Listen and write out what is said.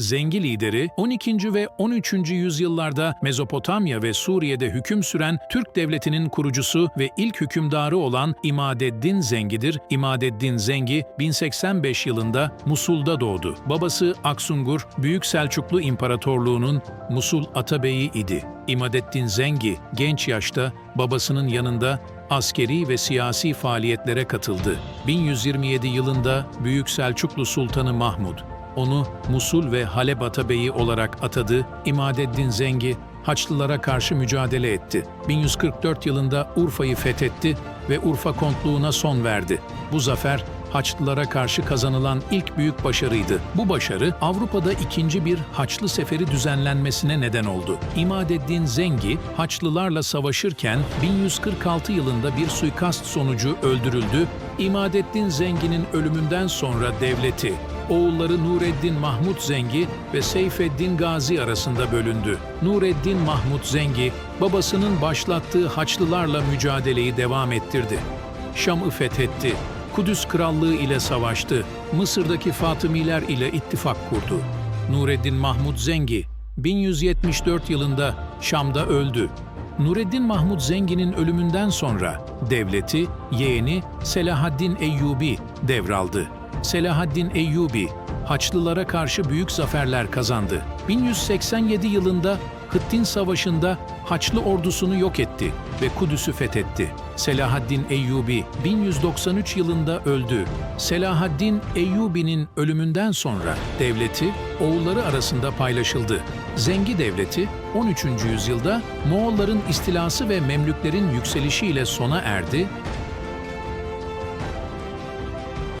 Zengi lideri 12. ve 13. yüzyıllarda Mezopotamya ve Suriye'de hüküm süren Türk devletinin kurucusu ve ilk hükümdarı olan İmadeddin Zengi'dir. İmadeddin Zengi 1085 yılında Musul'da doğdu. Babası Aksungur, Büyük Selçuklu İmparatorluğu'nun Musul Atabeyi idi. İmadeddin Zengi genç yaşta babasının yanında askeri ve siyasi faaliyetlere katıldı. 1127 yılında Büyük Selçuklu Sultanı Mahmud onu Musul ve Halep Atabeyi olarak atadı. İmadeddin Zengi Haçlılara karşı mücadele etti. 1144 yılında Urfa'yı fethetti ve Urfa kontluğuna son verdi. Bu zafer Haçlılara karşı kazanılan ilk büyük başarıydı. Bu başarı Avrupa'da ikinci bir Haçlı seferi düzenlenmesine neden oldu. İmadeddin Zengi Haçlılarla savaşırken 1146 yılında bir suikast sonucu öldürüldü. İmadeddin Zengi'nin ölümünden sonra devleti oğulları Nureddin Mahmud Zengi ve Seyfeddin Gazi arasında bölündü. Nureddin Mahmud Zengi, babasının başlattığı Haçlılarla mücadeleyi devam ettirdi. Şam'ı fethetti, Kudüs Krallığı ile savaştı, Mısır'daki Fatımiler ile ittifak kurdu. Nureddin Mahmud Zengi, 1174 yılında Şam'da öldü. Nureddin Mahmud Zengi'nin ölümünden sonra devleti yeğeni Selahaddin Eyyubi devraldı. Selahaddin Eyyubi, Haçlılara karşı büyük zaferler kazandı. 1187 yılında Hıttin Savaşı'nda Haçlı ordusunu yok etti ve Kudüs'ü fethetti. Selahaddin Eyyubi 1193 yılında öldü. Selahaddin Eyyubi'nin ölümünden sonra devleti oğulları arasında paylaşıldı. Zengi devleti 13. yüzyılda Moğolların istilası ve Memlüklerin yükselişiyle sona erdi